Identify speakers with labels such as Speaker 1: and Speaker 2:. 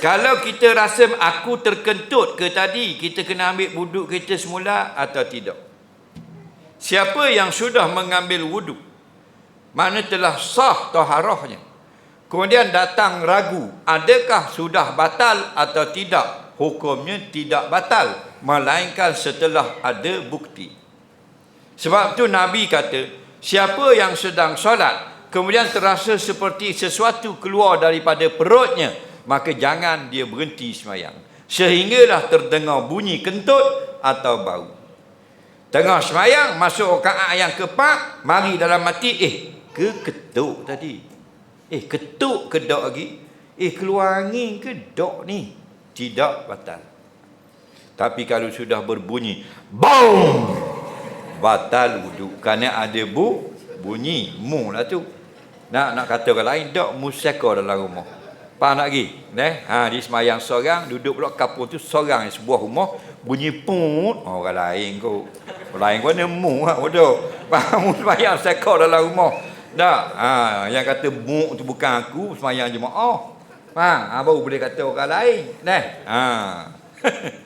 Speaker 1: Kalau kita rasa aku terkentut ke tadi, kita kena ambil wuduk kita semula atau tidak? Siapa yang sudah mengambil wuduk, mana telah sah taharahnya. Kemudian datang ragu, adakah sudah batal atau tidak? Hukumnya tidak batal, melainkan setelah ada bukti. Sebab tu Nabi kata, siapa yang sedang solat, kemudian terasa seperti sesuatu keluar daripada perutnya, maka jangan dia berhenti semayang. Sehinggalah terdengar bunyi kentut atau bau. Tengah semayang, masuk rakaat yang keempat, mari dalam mati, eh, ke ketuk tadi? Eh, ketuk ke dok lagi? Eh, keluar angin ke dok ni? Tidak batal. Tapi kalau sudah berbunyi, BOOM! Batal wuduk. Kerana ada bu, bunyi, mu lah tu. Nak nak kata orang lain, dok museka dalam rumah. Faham tak lagi? Eh? Ha, di semayang seorang, duduk pula kapur tu seorang di sebuah rumah, bunyi pun, oh, orang lain kau. Orang lain kau nemu ha, bodoh. Faham semayang seka dalam rumah. Tak? Ha, yang kata mu tu bukan aku, semayang jemaah. Faham? Ha, baru boleh kata orang lain. Eh? Ha.